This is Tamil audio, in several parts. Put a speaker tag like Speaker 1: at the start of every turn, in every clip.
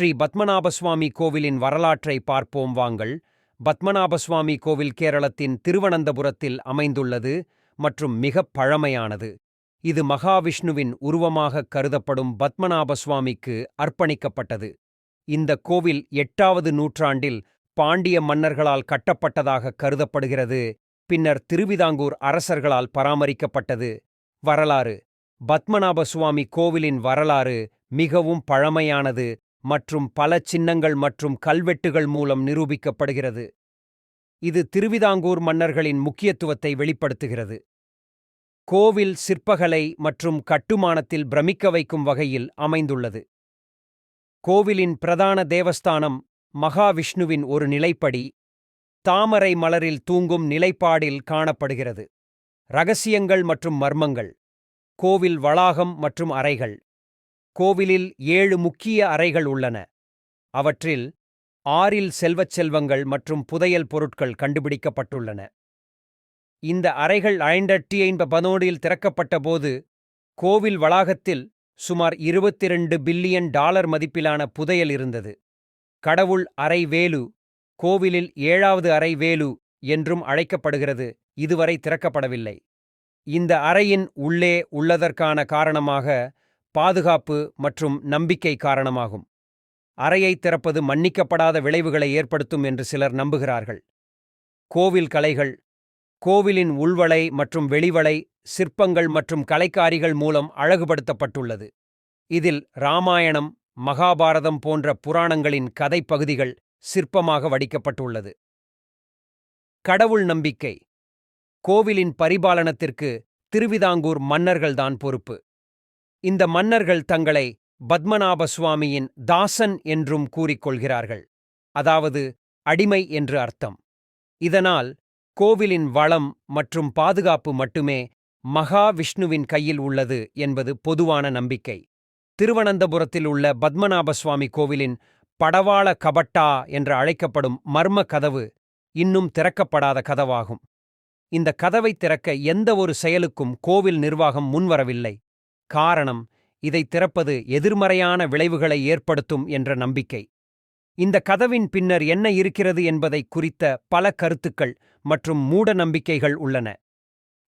Speaker 1: ஸ்ரீ பத்மநாபசுவாமி கோவிலின் வரலாற்றை பார்ப்போம் வாங்கள். பத்மநாபசுவாமி கோவில் கேரளத்தின் திருவனந்தபுரத்தில் அமைந்துள்ளது மற்றும் மிகப் பழமையானது. இது மகாவிஷ்ணுவின் உருவமாகக் கருதப்படும் பத்மநாபசுவாமிக்கு அர்ப்பணிக்கப்பட்டது. இந்த கோவில் எட்டாவது நூற்றாண்டில் பாண்டிய மன்னர்களால் கட்டப்பட்டதாக கருதப்படுகிறது. பின்னர் திருவிதாங்கூர் அரசர்களால் பராமரிக்கப்பட்டது. வரலாறு. பத்மநாப சுவாமி கோவிலின் வரலாறு மிகவும் பழமையானது. மற்றும் பல சின்னங்கள் மற்றும் கல்வெட்டுகள் மூலம் நிரூபிக்கப்படுகிறது. இது திருவிதாங்கூர் மன்னர்களின் முக்கியத்துவத்தை வெளிப்படுத்துகிறது. கோவில் சிற்பகலை மற்றும் கட்டுமானத்தில் பிரமிக்க வைக்கும் வகையில் அமைந்துள்ளது. கோவிலின் பிரதான தேவஸ்தானம் மகாவிஷ்ணுவின் ஒரு நிலைப்படி தாமரை மலரில் தூங்கும் நிலைப்பாடில் காணப்படுகிறது. ரகசியங்கள் மற்றும் மர்மங்கள் கோவில் வளாகம் மற்றும் அறைகள். கோவிலில் ஏழு முக்கிய அறைகள் உள்ளன. அவற்றில் ஆறில் செல்வச் செல்வங்கள் மற்றும் புதையல் பொருட்கள் கண்டுபிடிக்கப்பட்டுள்ளன. இந்த அறைகள் ஐண்டட்டி பனோடியில் திறக்கப்பட்டபோது கோவில் வளாகத்தில் சுமார் இருபத்திரண்டு பில்லியன் டாலர் மதிப்பிலான புதையல் இருந்தது. கடவுள் அறை வேலு கோவிலில் ஏழாவது அறை வேலு என்றும் அழைக்கப்படுகிறது இதுவரை திறக்கப்படவில்லை. இந்த அறையின் உள்ளே உள்ளதற்கான காரணமாக பாதுகாப்பு மற்றும் நம்பிக்கை காரணமாகும். அறையை திறப்பது மன்னிக்கப்படாத விளைவுகளை ஏற்படுத்தும் என்று சிலர் நம்புகிறார்கள். கோவில் கலைகள் கோவிலின் உள்வளை மற்றும் வெளிவளை சிற்பங்கள் மற்றும் கலைக்காரிகள் மூலம் அழகுபடுத்தப்பட்டுள்ளது. இதில் ராமாயணம் மகாபாரதம் போன்ற புராணங்களின் கதைப்பகுதிகள் சிற்பமாக வடிக்கப்பட்டுள்ளது. கடவுள் நம்பிக்கை கோவிலின் பரிபாலனத்திற்கு திருவிதாங்கூர் மன்னர்கள்தான் பொறுப்பு. இந்த மன்னர்கள் தங்களை பத்மநாப சுவாமியின் தாசன் என்றும் கூறிக்கொள்கிறார்கள். அதாவது அடிமை என்று அர்த்தம். இதனால் கோவிலின் வளம் மற்றும் பாதுகாப்பு மட்டுமே மகாவிஷ்ணுவின் கையில் உள்ளது என்பது பொதுவான நம்பிக்கை. திருவனந்தபுரத்தில் உள்ள பத்மநாப சுவாமி கோவிலின் படவாள கபட்டா என்று அழைக்கப்படும் மர்ம கதவு இன்னும் திறக்கப்படாத கதவாகும். இந்த கதவை திறக்க எந்த ஒரு செயலுக்கும் கோவில் நிர்வாகம் முன்வரவில்லை. காரணம் இதை திறப்பது எதிர்மறையான விளைவுகளை ஏற்படுத்தும் என்ற நம்பிக்கை. இந்த கதவின் பின்னர் என்ன இருக்கிறது என்பதை குறித்த பல கருத்துக்கள் மற்றும் மூட நம்பிக்கைகள் உள்ளன.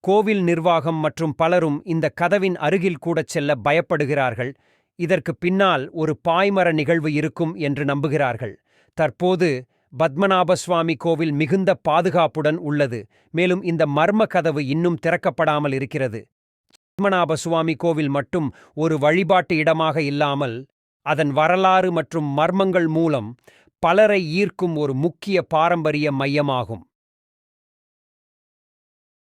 Speaker 1: கோவில் நிர்வாகம் மற்றும் பலரும் இந்த கதவின் அருகில் கூடச் செல்ல பயப்படுகிறார்கள். இதற்கு பின்னால் ஒரு பாய்மர நிகழ்வு இருக்கும் என்று நம்புகிறார்கள். தற்போது பத்மநாப சுவாமி கோவில் மிகுந்த பாதுகாப்புடன் உள்ளது. மேலும் இந்த மர்ம கதவு இன்னும் திறக்கப்படாமல் இருக்கிறது. பத்மநாப சுவாமி கோவில் மட்டும் ஒரு வழிபாட்டு இடமாக இல்லாமல் அதன் வரலாறு மற்றும் மர்மங்கள் மூலம் பலரை ஈர்க்கும் ஒரு முக்கிய பாரம்பரிய மையமாகும்.